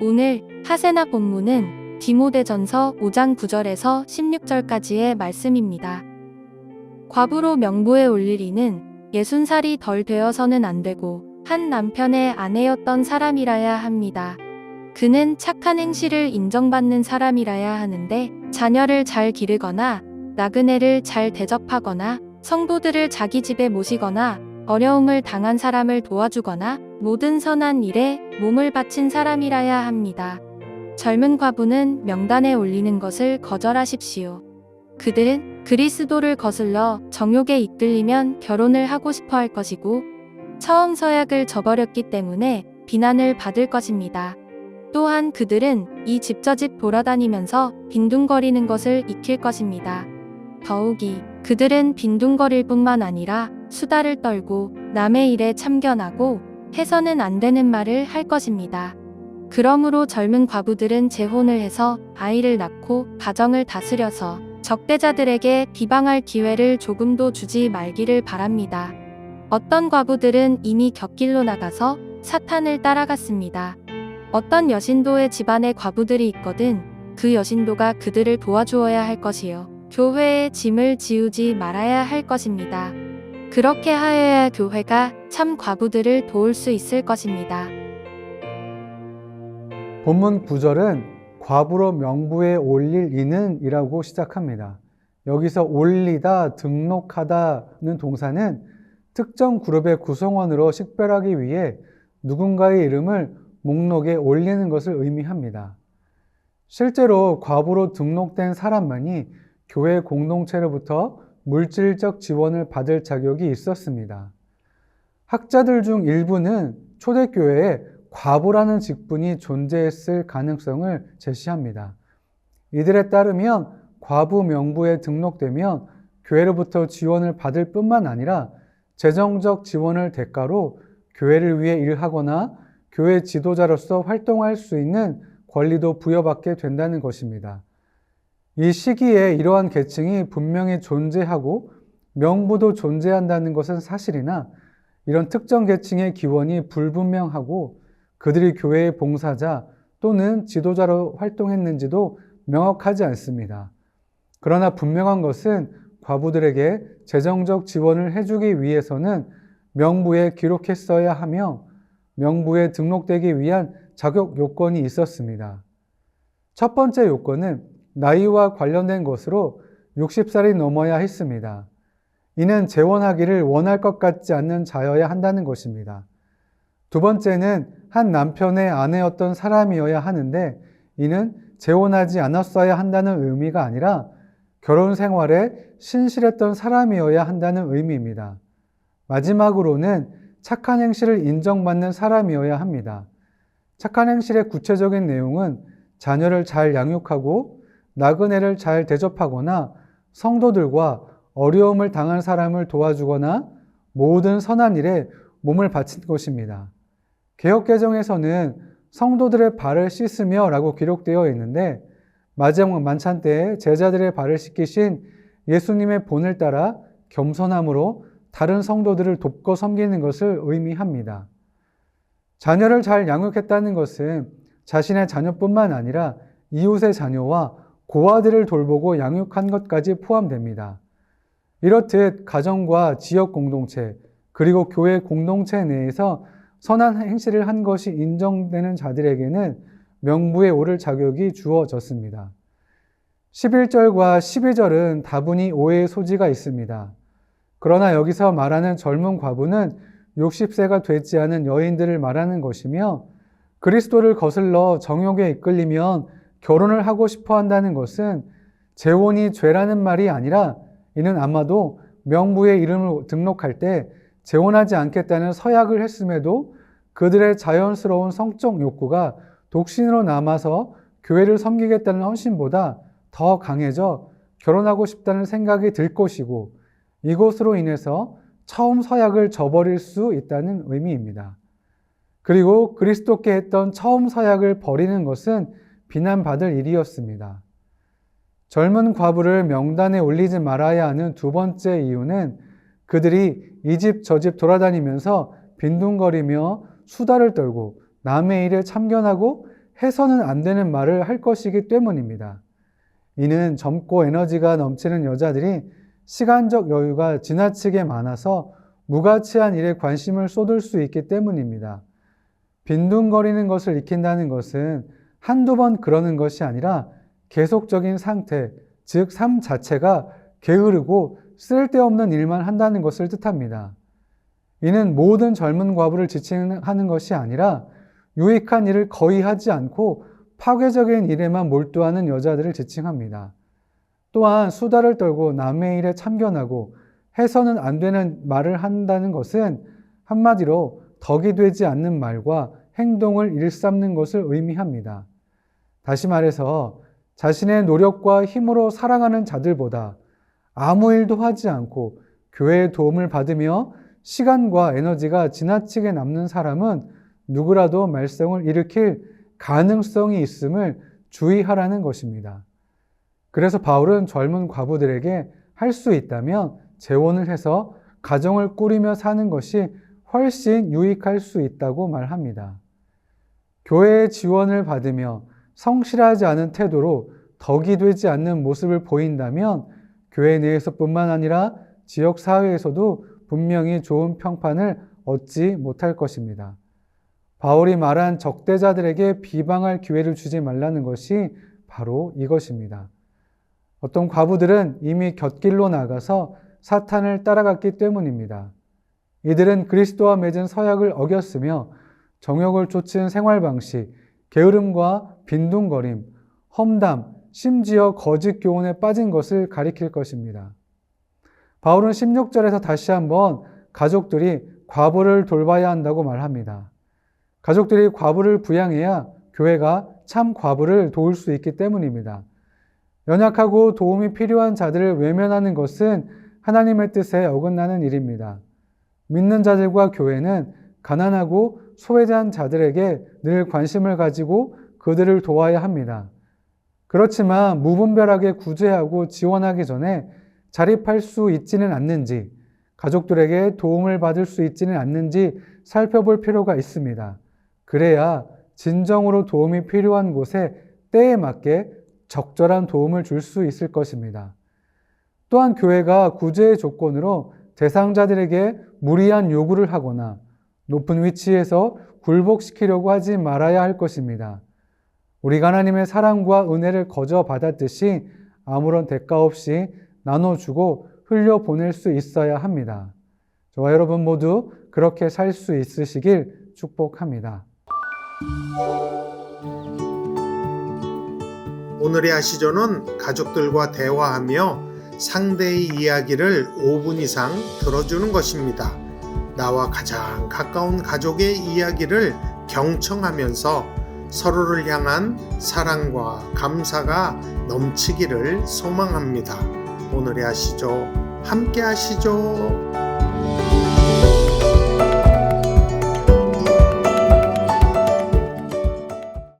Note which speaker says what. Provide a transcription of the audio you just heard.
Speaker 1: 오늘 하세나 본문은 디모데전서 5장 9절에서 16절까지의 말씀입니다. 과부로 명부에 올릴 이는 예순 살이 덜 되어서는 안 되고 한 남편의 아내였던 사람이라야 합니다. 그는 착한 행실을 인정받는 사람이라야 하는데 자녀를 잘 기르거나 나그네를 잘 대접하거나 성도들을 자기 집에 모시거나 어려움을 당한 사람을 도와주거나 모든 선한 일에 몸을 바친 사람이라야 합니다. 젊은 과부는 명단에 올리는 것을 거절하십시오. 그들은 그리스도를 거슬러 정욕에 이끌리면 결혼을 하고 싶어 할 것이고 처음 서약을 저버렸기 때문에 비난을 받을 것입니다. 또한 그들은 이 집저집 돌아다니면서 빈둥거리는 것을 익힐 것입니다. 더욱이 그들은 빈둥거릴 뿐만 아니라 수다를 떨고 남의 일에 참견하고 해서는 안 되는 말을 할 것입니다. 그러므로 젊은 과부들은 재혼을 해서 아이를 낳고 가정을 다스려서 적대자들에게 비방할 기회를 조금도 주지 말기를 바랍니다. 어떤 과부들은 이미 곁길로 나가서 사탄을 따라갔습니다. 어떤 여신도의 집안에 과부들이 있거든 그 여신도가 그들을 도와주어야 할 것이요. 교회의 짐을 지우지 말아야 할 것입니다. 그렇게 하여야 교회가 참 과부들을 도울 수 있을 것입니다.
Speaker 2: 본문 9절은 과부로 명부에 올릴 이는 이라고 시작합니다. 여기서 올리다, 등록하다는 동사는 특정 그룹의 구성원으로 식별하기 위해 누군가의 이름을 목록에 올리는 것을 의미합니다. 실제로 과부로 등록된 사람만이 교회 공동체로부터 물질적 지원을 받을 자격이 있었습니다. 학자들 중 일부는 초대교회에 과부라는 직분이 존재했을 가능성을 제시합니다. 이들에 따르면 과부 명부에 등록되면 교회로부터 지원을 받을 뿐만 아니라 재정적 지원을 대가로 교회를 위해 일하거나 교회 지도자로서 활동할 수 있는 권리도 부여받게 된다는 것입니다. 이 시기에 이러한 계층이 분명히 존재하고 명부도 존재한다는 것은 사실이나 이런 특정 계층의 기원이 불분명하고 그들이 교회의 봉사자 또는 지도자로 활동했는지도 명확하지 않습니다. 그러나 분명한 것은 과부들에게 재정적 지원을 해주기 위해서는 명부에 기록했어야 하며 명부에 등록되기 위한 자격 요건이 있었습니다. 첫 번째 요건은 나이와 관련된 것으로 60살이 넘어야 했습니다. 이는 재혼하기를 원할 것 같지 않는 자여야 한다는 것입니다. 두 번째는 한 남편의 아내였던 사람이어야 하는데 이는 재혼하지 않았어야 한다는 의미가 아니라 결혼 생활에 신실했던 사람이어야 한다는 의미입니다. 마지막으로는 착한 행실을 인정받는 사람이어야 합니다. 착한 행실의 구체적인 내용은 자녀를 잘 양육하고 나그네를 잘 대접하거나 성도들과 어려움을 당한 사람을 도와주거나 모든 선한 일에 몸을 바친 것입니다. 개혁개정에서는 성도들의 발을 씻으며 라고 기록되어 있는데 마지막 만찬 때 제자들의 발을 씻기신 예수님의 본을 따라 겸손함으로 다른 성도들을 돕고 섬기는 것을 의미합니다. 자녀를 잘 양육했다는 것은 자신의 자녀뿐만 아니라 이웃의 자녀와 고아들을 돌보고 양육한 것까지 포함됩니다. 이렇듯 가정과 지역 공동체, 그리고 교회 공동체 내에서 선한 행실을 한 것이 인정되는 자들에게는 명부에 오를 자격이 주어졌습니다. 11절과 12절은 다분히 오해의 소지가 있습니다. 그러나 여기서 말하는 젊은 과부는 60세가 되지 않은 여인들을 말하는 것이며 그리스도를 거슬러 정욕에 이끌리면 결혼을 하고 싶어 한다는 것은 재혼이 죄라는 말이 아니라 이는 아마도 명부에 이름을 등록할 때 재혼하지 않겠다는 서약을 했음에도 그들의 자연스러운 성적 욕구가 독신으로 남아서 교회를 섬기겠다는 헌신보다 더 강해져 결혼하고 싶다는 생각이 들 것이고 이것으로 인해서 처음 서약을 저버릴 수 있다는 의미입니다. 그리고 그리스도께 했던 처음 서약을 버리는 것은 비난받을 일이었습니다. 젊은 과부를 명단에 올리지 말아야 하는 두 번째 이유는 그들이 이 집 저 집 돌아다니면서 빈둥거리며 수다를 떨고 남의 일에 참견하고 해서는 안 되는 말을 할 것이기 때문입니다. 이는 젊고 에너지가 넘치는 여자들이 시간적 여유가 지나치게 많아서 무가치한 일에 관심을 쏟을 수 있기 때문입니다. 빈둥거리는 것을 익힌다는 것은 한두 번 그러는 것이 아니라 계속적인 상태, 즉, 삶 자체가 게으르고 쓸데없는 일만 한다는 것을 뜻합니다. 이는 모든 젊은 과부를 지칭하는 것이 아니라 유익한 일을 거의 하지 않고 파괴적인 일에만 몰두하는 여자들을 지칭합니다. 또한 수다를 떨고 남의 일에 참견하고 해서는 안 되는 말을 한다는 것은 한마디로 덕이 되지 않는 말과 행동을 일삼는 것을 의미합니다. 다시 말해서 자신의 노력과 힘으로 사랑하는 자들보다 아무 일도 하지 않고 교회의 도움을 받으며 시간과 에너지가 지나치게 남는 사람은 누구라도 말썽을 일으킬 가능성이 있음을 주의하라는 것입니다. 그래서 바울은 젊은 과부들에게 할 수 있다면 재혼을 해서 가정을 꾸리며 사는 것이 훨씬 유익할 수 있다고 말합니다. 교회의 지원을 받으며 성실하지 않은 태도로 덕이 되지 않는 모습을 보인다면 교회 내에서뿐만 아니라 지역 사회에서도 분명히 좋은 평판을 얻지 못할 것입니다. 바울이 말한 적대자들에게 비방할 기회를 주지 말라는 것이 바로 이것입니다. 어떤 과부들은 이미 곁길로 나가서 사탄을 따라갔기 때문입니다. 이들은 그리스도와 맺은 서약을 어겼으며 정욕을 쫓은 생활 방식, 게으름과 빈둥거림, 험담, 심지어 거짓 교훈에 빠진 것을 가리킬 것입니다. 바울은 16절에서 다시 한번 가족들이 과부를 돌봐야 한다고 말합니다. 가족들이 과부를 부양해야 교회가 참 과부를 도울 수 있기 때문입니다. 연약하고 도움이 필요한 자들을 외면하는 것은 하나님의 뜻에 어긋나는 일입니다. 믿는 자들과 교회는 가난하고 소외된 자들에게 늘 관심을 가지고 그들을 도와야 합니다. 그렇지만 무분별하게 구제하고 지원하기 전에 자립할 수 있지는 않는지, 가족들에게 도움을 받을 수 있지는 않는지 살펴볼 필요가 있습니다. 그래야 진정으로 도움이 필요한 곳에 때에 맞게 적절한 도움을 줄 수 있을 것입니다. 또한 교회가 구제의 조건으로 대상자들에게 무리한 요구를 하거나 높은 위치에서 굴복시키려고 하지 말아야 할 것입니다. 우리가 하나님의 사랑과 은혜를 거저 받았듯이 아무런 대가 없이 나눠주고 흘려보낼 수 있어야 합니다. 저와 여러분 모두 그렇게 살 수 있으시길 축복합니다.
Speaker 3: 오늘의 아시조는 가족들과 대화하며 상대의 이야기를 5분 이상 들어주는 것입니다. 나와 가장 가까운 가족의 이야기를 경청하면서 서로를 향한 사랑과 감사가 넘치기를 소망합니다. 오늘의 아시죠? 함께 하시죠.